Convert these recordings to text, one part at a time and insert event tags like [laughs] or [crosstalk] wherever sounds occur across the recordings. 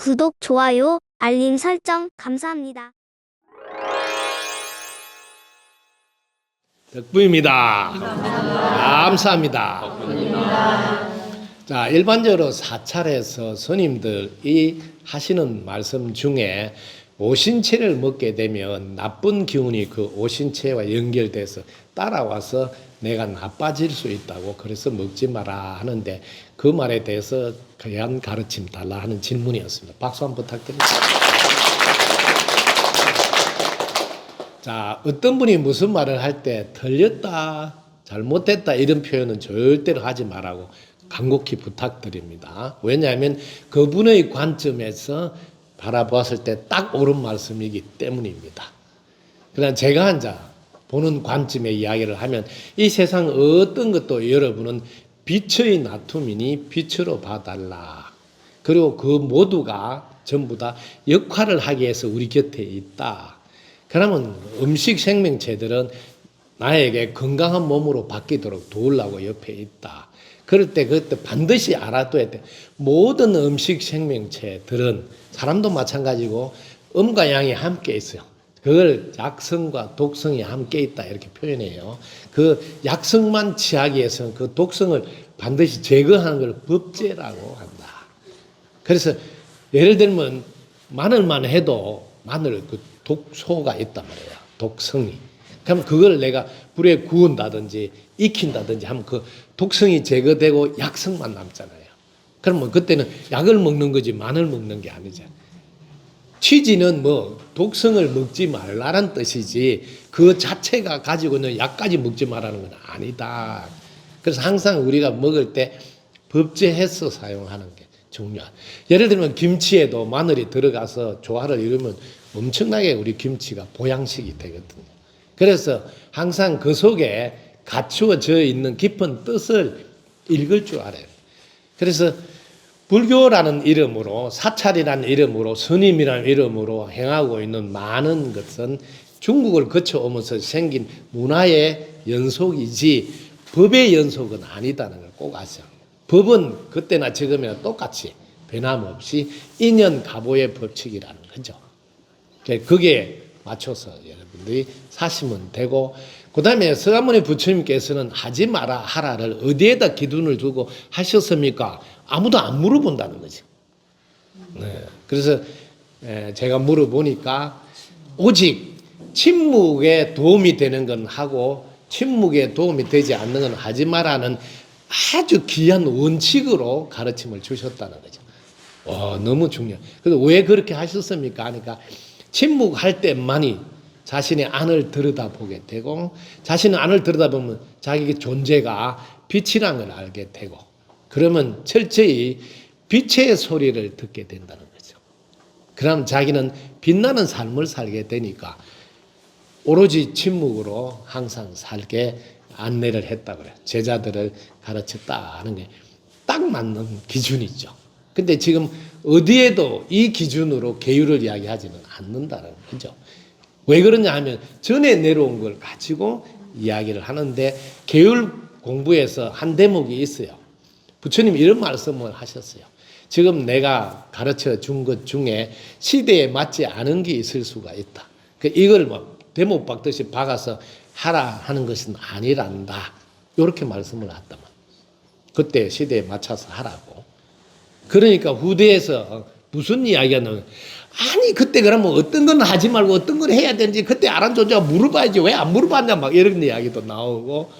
구독, 좋아요, 알림 설정 감사합니다. 덕분입니다. 감사합니다. 자, 일반적으로 사찰에서 스님들이 하시는 말씀 중에 오신채를 먹게 되면 나쁜 기운이 그 오신채와 연결돼서 따라와서 내가 나빠질 수 있다고 그래서 먹지 마라 하는데 그 말에 대해서 그한 가르침 달라 하는 질문이었습니다. 박수 한번 부탁드립니다. 자, 어떤 분이 무슨 말을 할 때 틀렸다, 잘못됐다 이런 표현은 절대로 하지 말라고 간곡히 부탁드립니다. 왜냐하면 그분의 관점에서 바라보았을 때 딱 옳은 말씀이기 때문입니다. 그러나 제가 한 자 보는 관점의 이야기를 하면 이 세상 어떤 것도 여러분은 빛의 나툼이니 빛으로 봐달라. 그리고 그 모두가 전부 다 역할을 하기 위해서 우리 곁에 있다. 그러면 음식 생명체들은 나에게 건강한 몸으로 바뀌도록 도우려고 옆에 있다. 그럴 때 그때 반드시 알아둬야 돼. 모든 음식 생명체들은 사람도 마찬가지고 음과 양이 함께 있어요. 그걸 약성과 독성이 함께 있다 이렇게 표현해요. 그 약성만 취하기 위해서는 그 독성을 반드시 제거하는 걸 법제라고 한다. 그래서 예를 들면 마늘만 해도 마늘 그 독소가 있단 말이에요. 독성이. 그럼 그걸 내가 불에 구운다든지 익힌다든지 하면 그 독성이 제거되고 약성만 남잖아요. 그러면 그때는 약을 먹는 거지 마늘 먹는 게 아니죠. 취지는 뭐 독성을 먹지 말라는 뜻이지 그 자체가 가지고 있는 약까지 먹지 말라는 건 아니다. 그래서 항상 우리가 먹을 때 법제해서 사용하는 게 중요한. 예를 들면 김치에도 마늘이 들어가서 조화를 이루면 엄청나게 우리 김치가 보양식이 되거든요. 그래서 항상 그 속에 갖추어져 있는 깊은 뜻을 읽을 줄 알아요. 그래서 불교라는 이름으로 사찰이라는 이름으로 스님이라는 이름으로 행하고 있는 많은 것은 중국을 거쳐오면서 생긴 문화의 연속이지 법의 연속은 아니다는 걸 꼭 아셔. 법은 그때나 지금이나 똑같이 변함없이 인연 가보의 법칙이라는 거죠. 그게 맞춰서 여러분들이 사시면 되고 그 다음에 서가모니 부처님께서는 하지 마라 하라를 어디에다 기준을 두고 하셨습니까? 아무도 안 물어본다는 거죠. 네. 그래서 에, 제가 물어보니까 오직 침묵에 도움이 되는 건 하고 침묵에 도움이 되지 않는 건 하지 마라는 아주 귀한 원칙으로 가르침을 주셨다는 거죠. 와, 너무 중요해. 그래서 왜 그렇게 하셨습니까? 하니까 침묵할 때만이 자신의 안을 들여다보게 되고 자신의 안을 들여다보면 자기 존재가 빛이란 걸 알게 되고 그러면 철저히 빛의 소리를 듣게 된다는 거죠. 그럼 자기는 빛나는 삶을 살게 되니까 오로지 침묵으로 항상 살게 안내를 했다 그래요. 제자들을 가르쳤다 하는 게 딱 맞는 기준이죠. 근데 지금 어디에도 이 기준으로 계율을 이야기하지는 않는다는 거죠. 왜 그러냐 하면 전에 내려온 걸 가지고 이야기를 하는데 계율 공부에서 한 대목이 있어요. 부처님 이런 말씀을 하셨어요. 지금 내가 가르쳐 준 것 중에 시대에 맞지 않은 게 있을 수가 있다. 그 이걸 뭐 대목 박듯이 박아서 하라 하는 것은 아니란다. 이렇게 말씀을 했다만. 그때 시대에 맞춰서 하라고. 그러니까 후대에서 무슨 이야기가 나오면 아니 그때 그러면 어떤 건 하지 말고 어떤 걸 해야 되는지 그때 알은 존재가 물어봐야지 왜 안 물어봤냐 막 이런 이야기도 나오고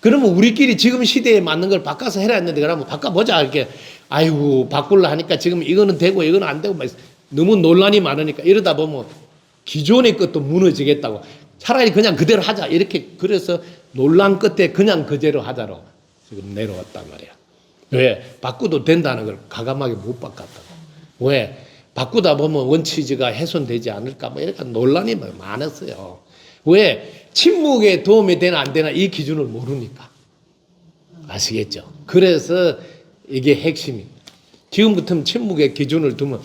그러면 우리끼리 지금 시대에 맞는 걸 바꿔서 해라 했는데 그러면 바꿔보자 이렇게 아이고 바꿀라 하니까 지금 이거는 되고 이거는 안 되고 막 너무 논란이 많으니까 이러다 보면 기존의 것도 무너지겠다고 차라리 그냥 그대로 하자 이렇게 그래서 논란 끝에 그냥 그대로 하자로 지금 내려왔단 말이야. 왜? 바꾸도 된다는 걸 가감하게 못 바꿨다고. 왜? 바꾸다 보면 원치지가 훼손되지 않을까 뭐 이렇게 논란이 많았어요. 왜? 침묵에 도움이 되나 안 되나 이 기준을 모르니까. 아시겠죠? 그래서 이게 핵심이. 지금부터 침묵의 기준을 두면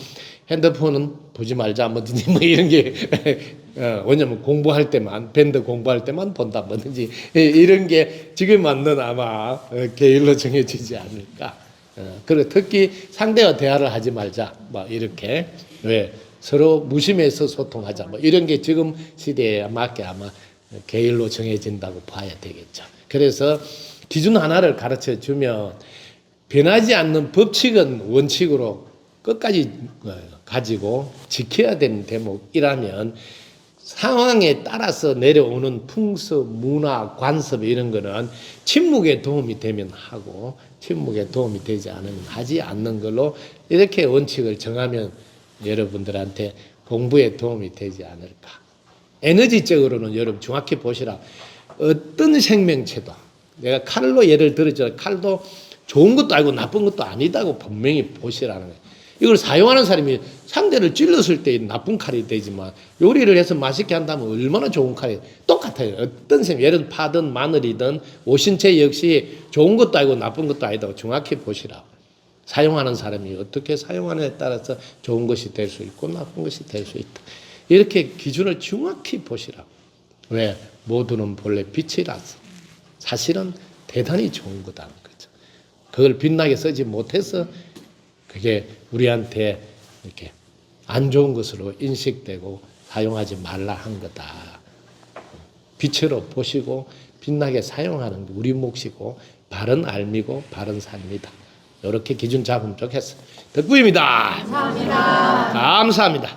핸드폰은 보지 말자 뭐든지 [laughs] 뭐 이런 게 [laughs] 어, 왜냐면 공부할 때만 밴드 공부할 때만 본다 뭐든지 이런 게 지금 맞는 아마 어, 계율로 정해지지 않을까 어, 그리고 특히 상대와 대화를 하지 말자. 뭐 이렇게 왜 서로 무심해서 소통하자. 뭐 이런 게 지금 시대에 맞게 아마 계율로 정해진다고 봐야 되겠죠. 그래서 기준 하나를 가르쳐 주면 변하지 않는 법칙은 원칙으로 끝까지 어, 가지고 지켜야 되는 대목이라면 상황에 따라서 내려오는 풍습, 문화, 관습 이런 거는 침묵에 도움이 되면 하고 침묵에 도움이 되지 않으면 하지 않는 걸로 이렇게 원칙을 정하면 여러분들한테 공부에 도움이 되지 않을까. 에너지적으로는 여러분 정확히 보시라. 어떤 생명체도 내가 칼로 예를 들었죠. 칼도 좋은 것도 아니고 나쁜 것도 아니다고 분명히 보시라는 거예요. 이걸 사용하는 사람이 상대를 찔렀을 때 나쁜 칼이 되지만 요리를 해서 맛있게 한다면 얼마나 좋은 칼이 똑같아요. 어떤 셈 예를 파든 마늘이든 오신채 역시 좋은 것도 아니고 나쁜 것도 아니다고 정확히 보시라. 사용하는 사람이 어떻게 사용하느냐에 따라서 좋은 것이 될 수 있고 나쁜 것이 될 수 있다. 이렇게 기준을 정확히 보시라. 왜? 모두는 본래 빛이라서. 사실은 대단히 좋은 거다는 거죠. 그걸 빛나게 쓰지 못해서 그게 우리한테 이렇게 안 좋은 것으로 인식되고 사용하지 말라 한 거다. 빛으로 보시고 빛나게 사용하는 게 우리 몫이고 바른 알미고 바른 삶이다. 이렇게 기준 잡으면 좋겠어. 덕구입니다. 감사합니다.